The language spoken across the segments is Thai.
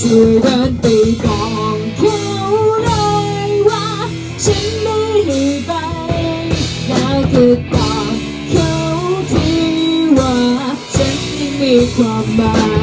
ช่วยเดินไปบอกเขาเลยว่า ฉันไม่ให้ไปแล้วก็บอกเขาทีว่า ฉันยังมีความหมาย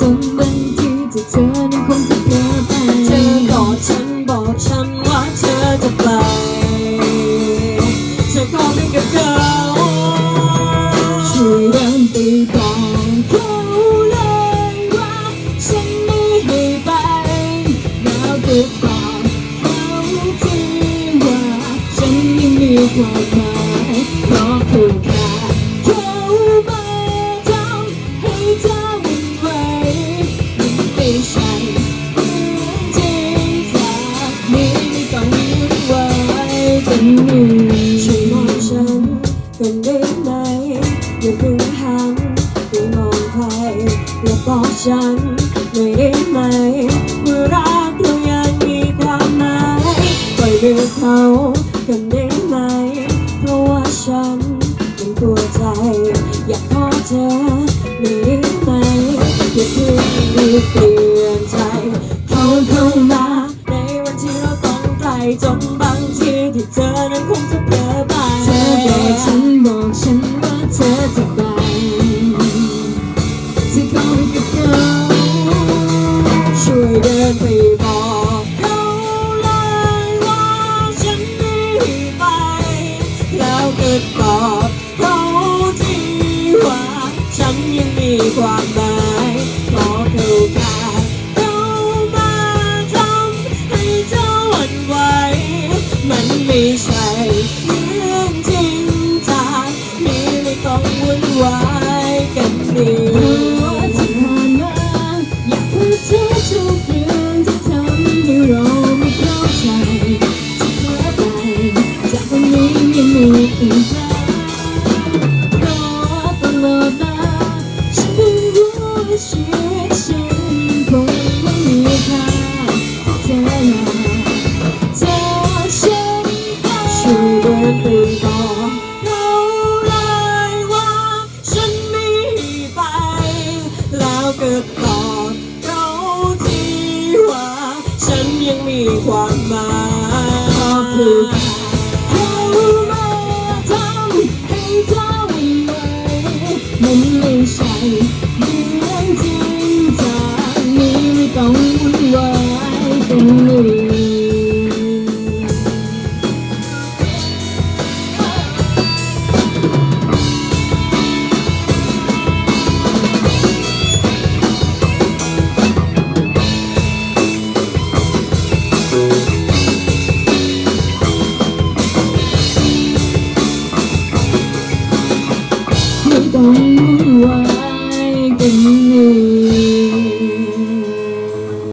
จนบางทีที่เธอนั้นคงจะเพ้อไปเธอกอดฉันบอกฉันว่าเธอจะไป เธอขอเป็นกับเขาช่วยเดินไปบอกเขาเลยว่าฉันไม่ให้ไปแล้วก็ ความหมายเพราะคือแค่เขามาทำให้เธอหวั่นไหวมันไม่ใช่เรื่องจริงจากนี้ไม่ต้องวุ่นวายกันนี่งช่วยมองฉันกันได้ไหมอย่าเพิ่งหันไปมองใครและบอกฉันหน่อยได้ไหม จนบางทีที่เธอนั้นคงจะเผลอไปเธอบอกฉันบอกฉันว่าเธอจะไปที่เขาไม่กับเขาช่วยเดินไปบอกเขาเลยว่าฉันไม่ไป แล้วก็บอกเขาที่ว่าฉันยังมีความ ไม่ใช่ ช่วยเดินไปบอกเขาเลยว่าฉันไม่ไป แล้วก็บอกเขาที่ว่า ฉันยังมีความหมายเพราะคือเขามาทำให้เธอหวั่นไหวมันไม่ใช่เรื่องจริงจากนี้ไม่ต้องวุ่นวายกันเลยไม่ต้องวุ่ นไว้กันเลย